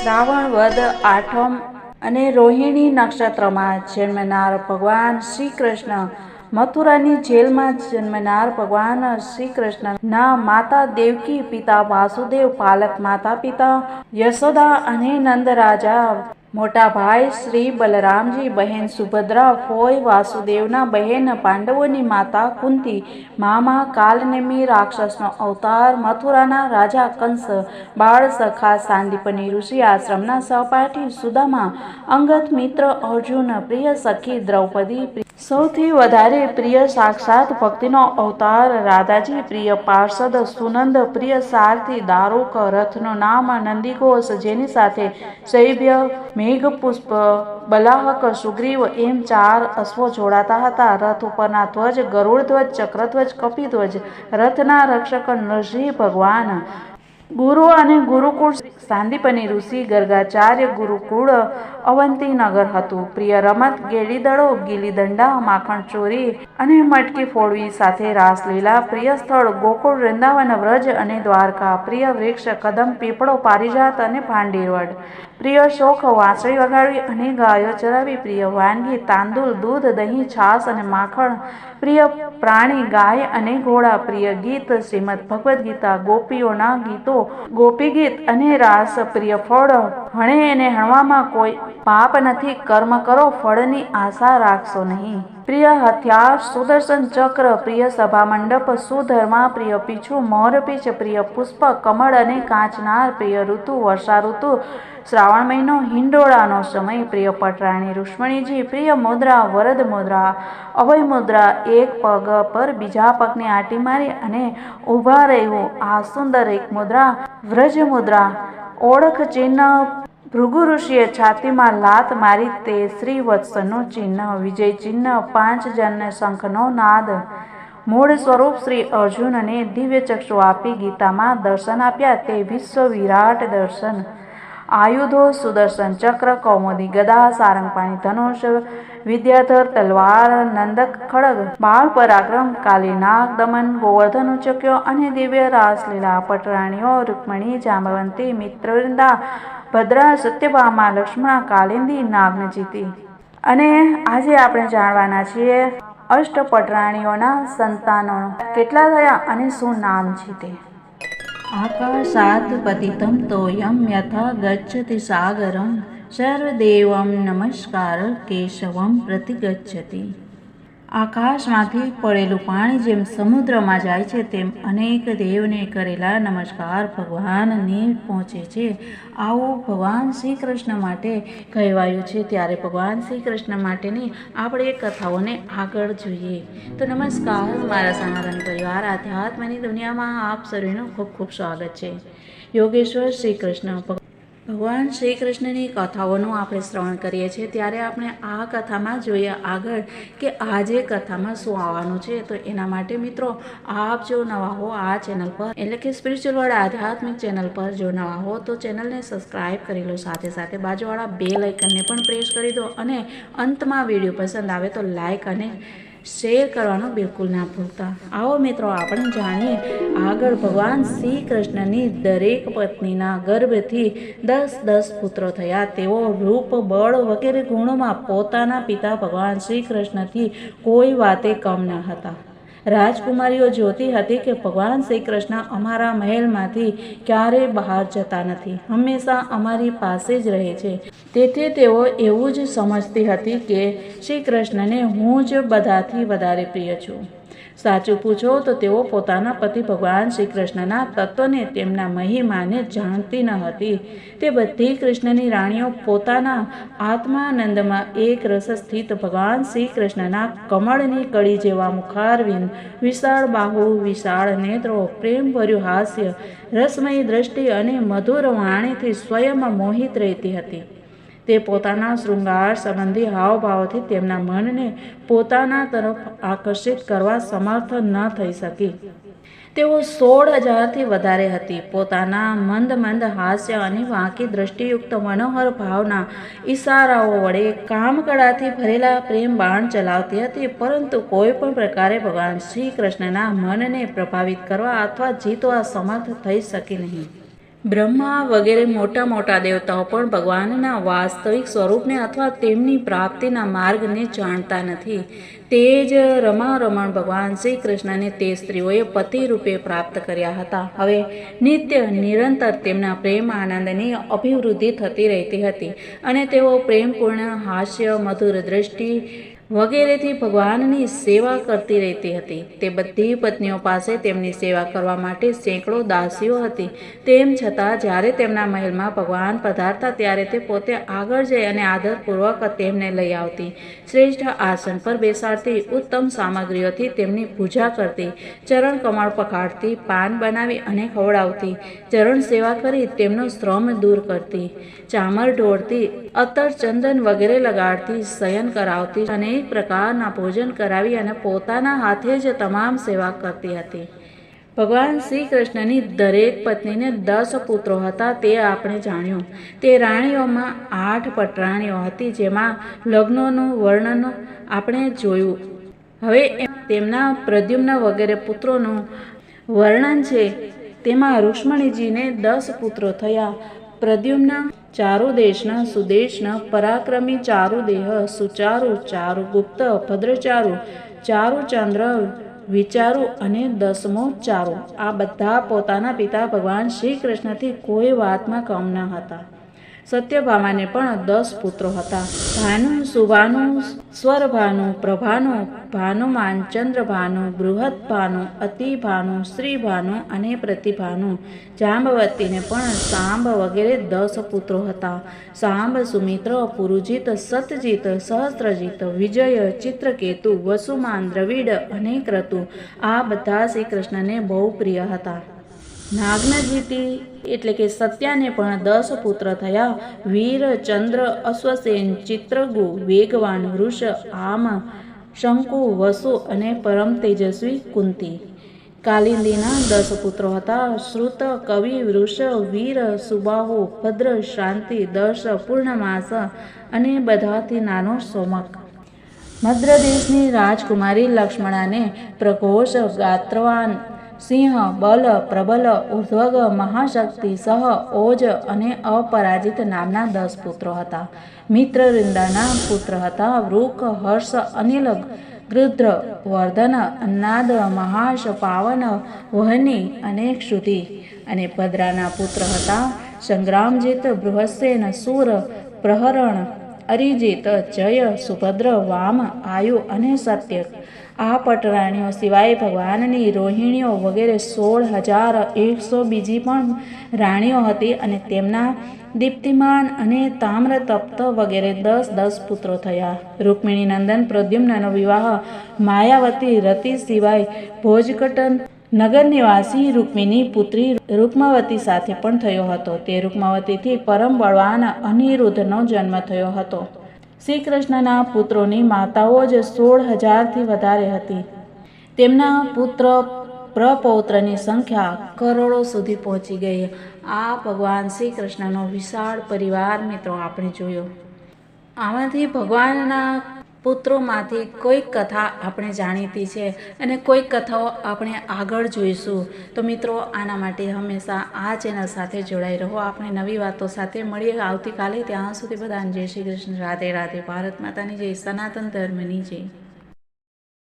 શ્રાવણ વદ આઠમ અને રોહિણી નક્ષત્રમાં જન્મનાર ભગવાન શ્રી કૃષ્ણ મથુરાની જેલમાં જન્મનાર ભગવાન શ્રી કૃષ્ણના માતા દેવકી, પિતા વાસુદેવ, પાલક માતા પિતા યશોદા અને નંદરાજા મોટા ભાઈ શ્રી બલરામજી બહેન સુભદ્રા ફોય વાસુદેવના બહેન પાંડવોની માતા કુંતી, મામા કાલનેમી રાક્ષસનો અવતાર, મથુરાના રાજા કંસ, બાળ સખા સાંદીપની ઋષિ આશ્રમના સહપાઠી સુદામા, અંગત મિત્ર અર્જુન, પ્રિય સખી દ્રૌપદી સૌથી વધારે પ્રિય સાક્ષાત ભક્તિનો અવતાર રાધાજી, પ્રિય પાર્ષદ સુનંદ, પ્રિય સારથી દારૂક રથનું નામ નંદીઘોષ જેની સાથે શૈભ્ય મેઘ પુષ્પ બલાહક, સુગ્રીવ એમ ચાર અશ્વો જોડાતા હતા. રથ ઉપરના ધ્વજ, ગરુડ ધ્વજ, ચક્રધ્વજ, કપિધ્વજ, રથના રક્ષક નરસિંહ ભગવાન. ગુરુ અને ગુરુકુળ સાંદીપની ઋષિ ગર્ગાચાર્ય ગુરુકુળ અવંતીનગર હતું. પ્રિય રમત ગેડી દડો ગીલી દંડા માખણ ચોરી અને મટકી ફોડવી સાથે રાસલીલા પ્રિય સ્થળ ગોકુળ, વૃંદાવન વ્રજ અને દ્વારકા. પ્રિય વૃક્ષ, કદમ, પીપળો, પારિજાત અને ભાંડીરવડ પ્રિય શોખ, વાંસળી વગાડવી અને ગાયો ચરાવી. પ્રિય વાનગી તાંદુલ દૂધ, દહીં, છાશ અને માખણ. પ્રિય પ્રાણી, ગાય અને ઘોડા. પ્રિય ગીત, શ્રીમદ ભગવદ્ ગીતા, ગોપીઓના ગીતો ગોપી ગીત અને રાસ પ્રિય ફળ. હણે એને હણવામાં કોઈ પાપ નથી. કર્મ કરો, ફળની આશા રાખશો નહીં. પ્રિય હથિયાર, સુદર્શન ચક્ર, પ્રિય સભા મંડપ, સુધર્મા, પ્રિય પીછું મોરપીછ પ્રિય પુષ્પ, કમળ અને કાંચનાર, પ્રિય ઋતુ, વર્ષા ઋતુ, શ્રાવણ મહિનો, હિંડોળાનો સમય, પ્રિય પટરાણી રૂક્ષ્મણીજી, પ્રિય મુદ્રા, વરદ મુદ્રા, અભય મુદ્રા, એક પગ પર બીજા પગને આંટી મારી અને ઊભા રહેવું આ સુંદર એક મુદ્રા, વ્રજ મુદ્રા ઓળખ ચિહ્ન ભૃગુ ઋષિએ છાતીમાં લાત મારી તે શ્રી વત્સનું ચિહ્ન, વિજય ચિહ્ન, પાંચ જનને શંખનો નાદ. મૂળ સ્વરૂપ શ્રી અર્જુનને દિવ્ય ચક્ષુ આપી ગીતામાં દર્શન આપ્યા તે વિશ્વ વિરાટ દર્શન. આયુધો, સુદર્શન ચક્ર, કૌમુદી ગદા, સારંગપાણી ધનુષ, વિદ્યાધર, તલવાર, નંદક, ખડગ, બાળ પરાક્રમ, કાલી નાગ, દમન, ગોવર્ધન ઉચક્યો અને દિવ્ય રાસલીલા પટરાણીઓ, રૂકમણી, જાંબવંતી, મિત્રવૃંદા, ભદ્રા, સત્યભામા, લક્ષ્મણા, કાલિંદી નાગને જીતી અને આજે આપણે જાણવાના છીએ અષ્ટપટરાણીઓના સંતાનો. કેટલા થયા અને શું નામ છે તે? आकाशात् पतितं तोयं यथा गच्छति सागरं सर्वदेवं नमस्कार केशवं प्रति गच्छति આકાશમાંથી પડેલું પાણી જેમ સમુદ્રમાં જાય છે, તેમ અનેક દેવને કરેલા નમસ્કાર ભગવાનને પહોંચે છે. આવું ભગવાન શ્રી કૃષ્ણ માટે કહેવાયું છે. ત્યારે ભગવાન શ્રી કૃષ્ણ માટેની આપણે કથાઓને આગળ જોઈએ. તો નમસ્કાર, મારા સનાતન પરિવાર, આધ્યાત્મની દુનિયામાં આપ સર્વેનું ખૂબ ખૂબ સ્વાગત છે. યોગેશ્વર શ્રી કૃષ્ણ ભગવાન શ્રી કૃષ્ણની કથાઓનું આપણે શ્રવણ કરીએ છીએ, ત્યારે આપણે આ કથામાં જોઈએ આગળ કે આજે કથામાં શું આવવાનું છે. તો એના માટે મિત્રો, આપ જો નવા હો આ ચેનલ પર, એટલે કે સ્પિરિચ્યુઅલ વર્ડ આધ્યાત્મિક ચેનલ પર જો નવા હો, તો ચેનલને સબસ્ક્રાઈબ કરી લો. સાથે સાથે બાજુવાળા બે લાઇકનને પણ પ્રેસ કરી દો અને અંતમાં વીડિયો પસંદ આવે તો લાઇક અને શેર કરવાનું બિલકુલ ના ભૂલતા. આવો મિત્રો, આપણે જાણીએ, આગળ ભગવાન શ્રી કૃષ્ણની દરેક પત્નીના ગર્ભથી દસ દસ પુત્રો થયા. તેઓ રૂપ, બળ વગેરે ગુણોમાં પોતાના પિતા ભગવાન શ્રી કૃષ્ણથી કોઈ વાતે કમ ન હતા. રાજકુમારીઓ જોતી હતી કે ભગવાન શ્રી કૃષ્ણ અમારા મહેલમાંથી ક્યારેય બહાર જતા નથી. હંમેશા અમારી પાસે જ રહે છે. તેથી તેઓ એવું જ સમજતી હતી કે શ્રી કૃષ્ણને હું જ બધાથી વધારે પ્રિય છું. સાચું પૂછો તો તેઓ પોતાના પતિ ભગવાન શ્રી કૃષ્ણના તત્વને તેમના મહિમાને જાણતી ન હતી. તે બધી કૃષ્ણની રાણીઓ પોતાના આત્માનંદમાં એક રસ સ્થિત ભગવાન શ્રી કૃષ્ણના કમળની કળી જેવા મુખારવિંદ, વિશાળ બાહુ, વિશાળ નેત્રો, પ્રેમભર્યું હાસ્ય, રસમયી દ્રષ્ટિ અને મધુર વાણીથી સ્વયં મોહિત રહેતી હતી. તે પોતાના શૃંગાર સંબંધી હાવભાવથી તેમના મનને પોતાના તરફ આકર્ષિત કરવા સમર્થ ન થઈ શકી. તેઓ સોળ હજારથી વધારે હતી. પોતાના મંદ મંદ હાસ્ય અને વાંકી દ્રષ્ટિયુક્ત મનોહર ભાવના ઈશારાઓ વડે કામકળાથી ભરેલા પ્રેમ બાણ ચલાવતી હતી, પરંતુ કોઈ પણ પ્રકારે ભગવાન શ્રી કૃષ્ણના મનને પ્રભાવિત કરવા અથવા જીતવા સમર્થ થઈ શકી નહીં. બ્રહ્મા વગેરે મોટા મોટા દેવતાઓ પણ ભગવાનના વાસ્તવિક સ્વરૂપને અથવા તેમની પ્રાપ્તિના માર્ગને જાણતા નથી. તે જ રમા રમણ ભગવાન શ્રી કૃષ્ણને તે સ્ત્રીઓએ પતિ રૂપે પ્રાપ્ત કર્યા હતા. હવે નિત્ય, નિરંતર તેમના પ્રેમ આનંદની અભિવૃદ્ધિ થતી રહેતી હતી અને તેઓ પ્રેમપૂર્ણ, હાસ્ય, મધુર દ્રષ્ટિ વગેરેથી ભગવાનની સેવા કરતી રહેતી હતી. તે બધી પત્નીઓ પાસે તેમની સેવા કરવા માટે સેંકડો દાસીઓ હતી. તેમ છતાં, જ્યારે તેમના મહેલમાં ભગવાન પધારતા, ત્યારે તે પોતે આગળ જઈ અને આદરપૂર્વક તેમને લઈ આવતી. શ્રેષ્ઠ આસન પર બેસાડતી ઉત્તમ સામગ્રીઓથી તેમની પૂજા કરતી, ચરણ કમળ પખાડતી, પાન બનાવી અને ખવડાવતી. ચરણ સેવા કરી તેમનો શ્રમ દૂર કરતી. ચામર ઢોળતી અત્તર ચંદન વગેરે લગાડતી, શયન કરાવતી અનેક પ્રકારના ભોજન કરાવી અને પોતાના હાથે જ તમામ સેવા કરતી હતી. ભગવાન શ્રી કૃષ્ણની દરેક પત્નીને દસ પુત્રો હતા તે આપણે જાણ્યું. તે રાણીઓમાં આઠ પટરાણીઓ હતી જેમાં લગ્નોનું વર્ણન આપણે જોયું. હવે તેમના પ્રદ્યુમ્ન વગેરે પુત્રોનું વર્ણન છે. તેમાં રુક્ષ્મણીજીને દસ પુત્રો થયા. પ્રદ્યુમ્ન ચારુદેશના સુદેશના પરાક્રમી ચારુદેહ સુચારુ ચારુગુપ્ત ભદ્રચારુ ચારુચંદ્ર વિચારુ અને દસમો ચારુ. આ બધા પોતાના પિતા ભગવાન શ્રી કૃષ્ણથી કોઈ વાતમાં કમ ન હતા. સત્યભામાને પણ દસ પુત્રો હતા. ભાનુ, સુભાનુ, સ્વરભાનુ, પ્રભાનુ, ભાનુમાન, ચંદ્રભાનુ બૃહદ ભાનુ અતિભાનુ શ્રીભાનુ અને પ્રતિભાનુ. જાંબવતીને પણ સાંબ વગેરે દસ પુત્રો હતા. સાંબ, સુમિત્ર, પુરુજીત, સતજીત, સહસ્ત્રજીત, વિજય, ચિત્રકેતુ, વસુમાન, દ્રવિડ અને ક્રતુ. આ બધા શ્રી કૃષ્ણને બહુ પ્રિય હતા. નાગ્નજીતી એટલે કે સત્યાને પણ દસ પુત્ર થયા. વીર, ચંદ્ર, અશ્વસેન, ચિત્રગુ, વેગવાન, વૃષ, આમ, શંકુ, વસુ અને પરમ તેજસ્વી કુંતી. કાલિંદીના દસ પુત્રો હતા. શ્રુત, કવિ, વૃષ, વીર, સુબાહુ, ભદ્ર, શાંતિ દર્શ પૂર્ણમાસ અને બધાથી નાનો સોમક. મદ્રદેશની રાજકુમારી લક્ષ્મણાને પ્રઘોષ, ગાત્રવાન સિંહ, બલ, પ્રબલ, ઉર્ધ્વગ, મહાશક્તિ, સહ, ઓજ અને અપરાજિત નામના દસ પુત્રો હતા. મિત્રવૃંદાના પુત્ર હતા. વૃક, હર્ષ, અનિલ, ગૃદ્ર, વર્ધન, અન્નાદ, મહાશ, પાવન, વહની અને શ્રુતિ અને ભદ્રાના પુત્ર હતા. સંગ્રામજીત, બૃહસ્સેન, સુર, પ્રહરણ અરિજીત, જય, સુભદ્ર, વામ, આયુ અને સત્ય. આ પટરાણીઓ સિવાય ભગવાનની રોહિણીઓ વગેરે સોળ હજાર એકસો બીજી પણ રાણીઓ હતી અને તેમના દીપ્તિમાન અને તામ્ર તપ્ત વગેરે દસ દસ પુત્રો થયા. રૂકમિણી નંદન પ્રદ્યુમ્નનો વિવાહ માયાવતી રતિ સિવાય ભોજકટન નગર નિવાસી રૂકમિની પુત્રી રૂકમાવતી સાથે પણ થયો હતો. તે રૂકમાવતીથી પરમ બળવાન અનિરુદ્ધનો જન્મ થયો હતો. શ્રી કૃષ્ણના પુત્રોની માતાઓ જ સોળ હજારથી વધારે હતી. તેમના પુત્ર પ્રપૌત્રની સંખ્યા કરોડો સુધી પહોંચી ગઈ. આ ભગવાન શ્રી કૃષ્ણનો વિશાળ પરિવાર મિત્રો આપણે જોયો. આમાંથી ભગવાનના પુત્રોમાંથી કોઈક કથા આપણે જાણીતી છે અને કોઈક કથાઓ આપણે આગળ જોઈશું. તો મિત્રો, આના માટે હંમેશા આ ચેનલ સાથે જોડાઈ રહો. આપણે નવી વાતો સાથે મળીએ. આવતીકાલે ત્યાં સુધી બધાને જય શ્રી કૃષ્ણ. રાધે રાધે. ભારત માતાની જય. સનાતન ધર્મની જય.